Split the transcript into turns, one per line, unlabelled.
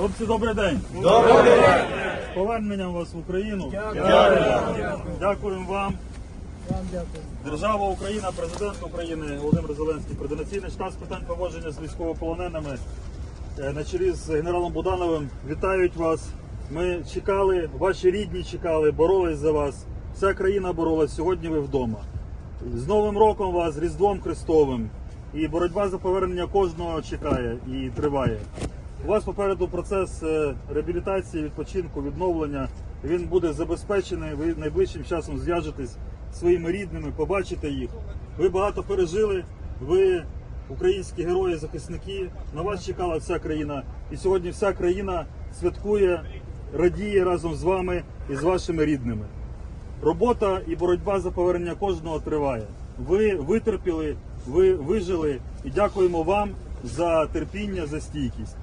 Хлопці, добрий день.
Добрий день!
З поверненням вас в Україну.
Дякую.
Дякуємо вам.
Вам дякую.
Держава Україна, президент України Володимир Зеленський, координаційний штаб з питань поводження з військовополоненими е, на чолі з генералом Будановим. Вітають вас. Ми чекали, ваші рідні чекали, боролись за вас. Вся країна боролась. Сьогодні ви вдома. З Новим роком вас, з Різдвом Христовим. І боротьба за повернення кожного чекає і триває. У вас попереду процес е, реабілітації, відпочинку, відновлення. Він буде забезпечений. Ви найближчим часом зв'яжетесь зі своїми рідними, побачите їх. Ви багато пережили. Ви українські герої, захисники. На вас чекала вся країна. І сьогодні вся країна святкує, радіє разом з вами і з вашими рідними. Робота і боротьба за повернення кожного триває. Ви витерпіли, ви вижили і дякуємо вам за терпіння, за стійкість.